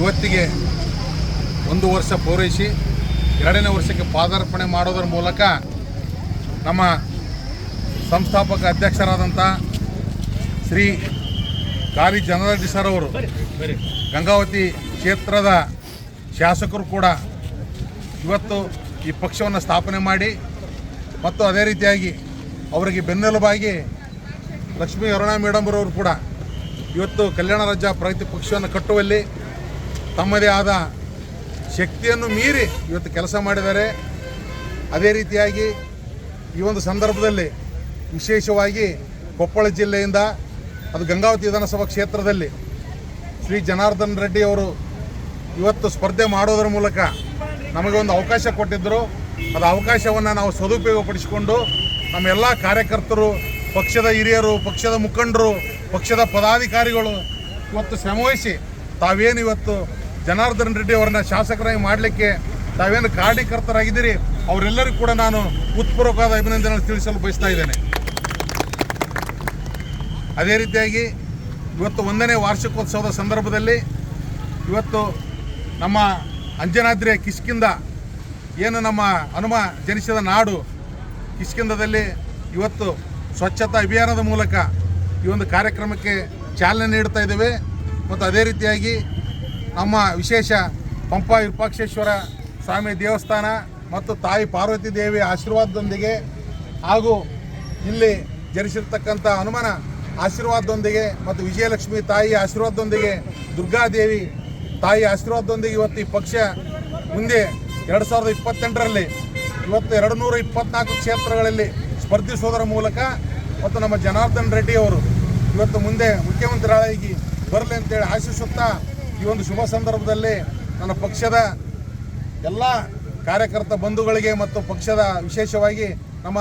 ಇವತ್ತಿಗೆ ಒಂದು ವರ್ಷ ಪೂರೈಸಿ ಎರಡನೇ ವರ್ಷಕ್ಕೆ ಪಾದಾರ್ಪಣೆ ಮಾಡೋದರ ಮೂಲಕ ನಮ್ಮ ಸಂಸ್ಥಾಪಕ ಅಧ್ಯಕ್ಷರಾದಂಥ ಶ್ರೀ ಕಾರಿ ಜನಾರ್ದನ್ ಸರ್ ಅವರು ಗಂಗಾವತಿ ಕ್ಷೇತ್ರದ ಶಾಸಕರು ಕೂಡ ಇವತ್ತು ಈ ಪಕ್ಷವನ್ನು ಸ್ಥಾಪನೆ ಮಾಡಿ ಮತ್ತು ಅದೇ ರೀತಿಯಾಗಿ ಅವರಿಗೆ ಬೆನ್ನೆಲುಬಾಗಿ ಲಕ್ಷ್ಮೀ ಅರುಣಾ ಮೇಡಮ್ರವರು ಕೂಡ ಇವತ್ತು ಕಲ್ಯಾಣ ರಾಜ್ಯ ಪ್ರಗತಿ ಪಕ್ಷವನ್ನು ಕಟ್ಟುವಲ್ಲಿ ತಮ್ಮದೇ ಆದ ಶಕ್ತಿಯನ್ನು ಮೀರಿ ಇವತ್ತು ಕೆಲಸ ಮಾಡಿದ್ದಾರೆ ಅದೇ ರೀತಿಯಾಗಿ ಈ ಒಂದು ಸಂದರ್ಭದಲ್ಲಿ ವಿಶೇಷವಾಗಿ ಕೊಪ್ಪಳ ಜಿಲ್ಲೆಯಿಂದ ಅದು ಗಂಗಾವತಿ ವಿಧಾನಸಭಾ ಕ್ಷೇತ್ರದಲ್ಲಿ ಶ್ರೀ ಜನಾರ್ದನ್ ರೆಡ್ಡಿ ಅವರು ಇವತ್ತು ಸ್ಪರ್ಧೆ ಮಾಡೋದರ ಮೂಲಕ ನಮಗೆ ಒಂದು ಅವಕಾಶ ಕೊಟ್ಟಿದ್ದರು. ಅದು ಅವಕಾಶವನ್ನು ನಾವು ಸದುಪಯೋಗಪಡಿಸಿಕೊಂಡು ನಮ್ಮೆಲ್ಲ ಕಾರ್ಯಕರ್ತರು, ಪಕ್ಷದ ಹಿರಿಯರು, ಪಕ್ಷದ ಮುಖಂಡರು, ಪಕ್ಷದ ಪದಾಧಿಕಾರಿಗಳು ಇವತ್ತು ಶ್ರಮವಹಿಸಿ ತಾವೇನು ಇವತ್ತು ಜನಾರ್ದನ್ ರೆಡ್ಡಿ ಅವರನ್ನ ಶಾಸಕರಾಗಿ ಮಾಡಲಿಕ್ಕೆ ತಾವೇನು ಕಾರಣೀಕರ್ತರಾಗಿದ್ದೀರಿ? ಅವರೆಲ್ಲರಿಗೂ ಕೂಡ ನಾನು ಉತ್ಪೂರ್ವಕವಾದ ಅಭಿನಂದನೆ ತಿಳಿಸಲು ಬಯಸ್ತಾ ಇದ್ದೇನೆ. ಅದೇ ರೀತಿಯಾಗಿ ಇವತ್ತು ಒಂದನೇ ವಾರ್ಷಿಕೋತ್ಸವದ ಸಂದರ್ಭದಲ್ಲಿ ಇವತ್ತು ನಮ್ಮ ಅಂಜನಾದ್ರಿಯ ಕಿಷ್ಕಿಂದ ಏನು ನಮ್ಮ ಹನುಮ ಜನಿಸಿದ ನಾಡು ಕಿಷ್ಕಿಂದದಲ್ಲಿ ಇವತ್ತು ಸ್ವಚ್ಛತಾ ಅಭಿಯಾನದ ಮೂಲಕ ಈ ಒಂದು ಕಾರ್ಯಕ್ರಮಕ್ಕೆ ಚಾಲನೆ ನೀಡ್ತಾ ಇದ್ದೇವೆ. ಮತ್ತು ಅದೇ ರೀತಿಯಾಗಿ ನಮ್ಮ ವಿಶೇಷ ಪಂಪ ವಿರೂಪಾಕ್ಷೇಶ್ವರ ಸ್ವಾಮಿ ದೇವಸ್ಥಾನ ಮತ್ತು ತಾಯಿ ಪಾರ್ವತಿ ದೇವಿ ಆಶೀರ್ವಾದದೊಂದಿಗೆ ಹಾಗೂ ಇಲ್ಲಿ ಜರಿಸಿರ್ತಕ್ಕಂಥ ಹನುಮನ ಆಶೀರ್ವಾದದೊಂದಿಗೆ ಮತ್ತು ವಿಜಯಲಕ್ಷ್ಮಿ ತಾಯಿ ಆಶೀರ್ವಾದದೊಂದಿಗೆ ದುರ್ಗಾದೇವಿ ತಾಯಿ ಆಶೀರ್ವಾದದೊಂದಿಗೆ ಇವತ್ತು ಈ ಪಕ್ಷ ಮುಂದೆ ಎರಡು ಸಾವಿರದ ಇಪ್ಪತ್ತೆಂಟರಲ್ಲಿ, ಇವತ್ತು ಎರಡು ನೂರ ಇಪ್ಪತ್ನಾಲ್ಕು ಕ್ಷೇತ್ರಗಳಲ್ಲಿ ಸ್ಪರ್ಧಿಸೋದರ ಮೂಲಕ ಮತ್ತು ನಮ್ಮ ಜನಾರ್ದನ್ ರೆಡ್ಡಿ ಅವರು ಇವತ್ತು ಮುಂದೆ ಮುಖ್ಯಮಂತ್ರಿಗಳಾಗಿ ಬರಲಿ ಅಂತೇಳಿ ಆಶಿಸುತ್ತಾ ಈ ಒಂದು ಶುಭ ಸಂದರ್ಭದಲ್ಲಿ ನನ್ನ ಪಕ್ಷದ ಎಲ್ಲ ಕಾರ್ಯಕರ್ತ ಬಂಧುಗಳಿಗೆ ಮತ್ತು ಪಕ್ಷದ ವಿಶೇಷವಾಗಿ ನಮ್ಮ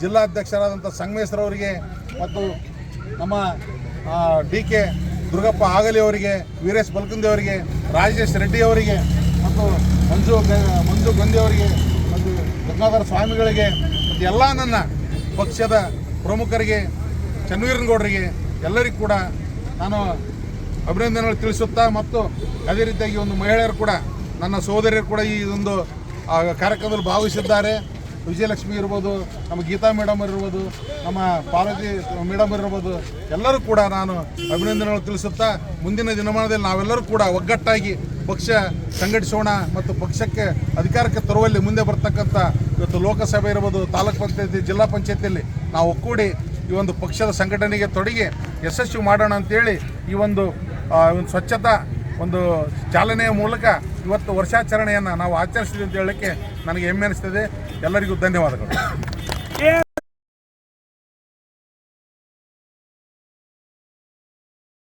ಜಿಲ್ಲಾಧ್ಯಕ್ಷರಾದಂಥ ಸಂಗಮೇಶ್ವರವರಿಗೆ ಮತ್ತು ನಮ್ಮ ಡಿ ಕೆ ದುರ್ಗಪ್ಪ ಆಗಲಿ ಅವರಿಗೆ, ವೀರೇಶ್ ಬಲ್ಕುಂದಿ ಅವರಿಗೆ, ರಾಜೇಶ್ ರೆಡ್ಡಿ ಅವರಿಗೆ ಮತ್ತು ಮಂಜು ಮಂಜು ಗೊಂದಿ ಅವರಿಗೆ ಮತ್ತು ಗಂಗಾಧರ ಸ್ವಾಮಿಗಳಿಗೆ ಮತ್ತು ಎಲ್ಲ ನನ್ನ ಪಕ್ಷದ ಪ್ರಮುಖರಿಗೆ ಚನ್ನವೀರನಗೌಡರಿಗೆ ಎಲ್ಲರಿಗೂ ಕೂಡ ನಾನು ಅಭಿನಂದನೆಗಳು ತಿಳಿಸುತ್ತಾ ಮತ್ತು ಅದೇ ರೀತಿಯಾಗಿ ಒಂದು ಮಹಿಳೆಯರು ಕೂಡ, ನನ್ನ ಸಹೋದರಿಯರು ಕೂಡ ಈ ಒಂದು ಕಾರ್ಯಕ್ರಮದಲ್ಲಿ ಭಾಗವಹಿಸಿದ್ದಾರೆ. ವಿಜಯಲಕ್ಷ್ಮಿ ಇರ್ಬೋದು, ನಮ್ಮ ಗೀತಾ ಮೇಡಮ್ ಇರ್ಬೋದು, ನಮ್ಮ ಪಾರ್ವತಿ ಮೇಡಮ್ ಇರ್ಬೋದು, ಎಲ್ಲರೂ ಕೂಡ ನಾನು ಅಭಿನಂದನೆಗಳು ತಿಳಿಸುತ್ತಾ, ಮುಂದಿನ ದಿನಮಾನದಲ್ಲಿ ನಾವೆಲ್ಲರೂ ಕೂಡ ಒಗ್ಗಟ್ಟಾಗಿ ಪಕ್ಷ ಸಂಘಟಿಸೋಣ ಮತ್ತು ಪಕ್ಷಕ್ಕೆ ಅಧಿಕಾರಕ್ಕೆ ತರುವಲ್ಲಿ ಮುಂದೆ ಬರ್ತಕ್ಕಂಥ ಇವತ್ತು ಲೋಕಸಭೆ ಇರ್ಬೋದು, ತಾಲೂಕ್ ಪಂಚಾಯತಿ, ಜಿಲ್ಲಾ ಪಂಚಾಯತಿಯಲ್ಲಿ ನಾವು ಒಕ್ಕೂಡಿ ಈ ಒಂದು ಪಕ್ಷದ ಸಂಘಟನೆಗೆ ತೊಡಗಿ ಯಶಸ್ವಿ ಮಾಡೋಣ ಅಂತೇಳಿ ಈ ಒಂದು ಒಂದು ಸ್ವಚ್ಛತಾ ಒಂದು ಚಾಲನೆಯ ಮೂಲಕ ಇವತ್ತು ವರ್ಷಾಚರಣೆಯನ್ನು ನಾವು ಆಚರಿಸ್ತೀವಿ ಅಂತ ಹೇಳಲಿಕ್ಕೆ ನನಗೆ ಹೆಮ್ಮೆ ಅನಿಸ್ತದೆ. ಎಲ್ಲರಿಗೂ ಧನ್ಯವಾದಗಳು.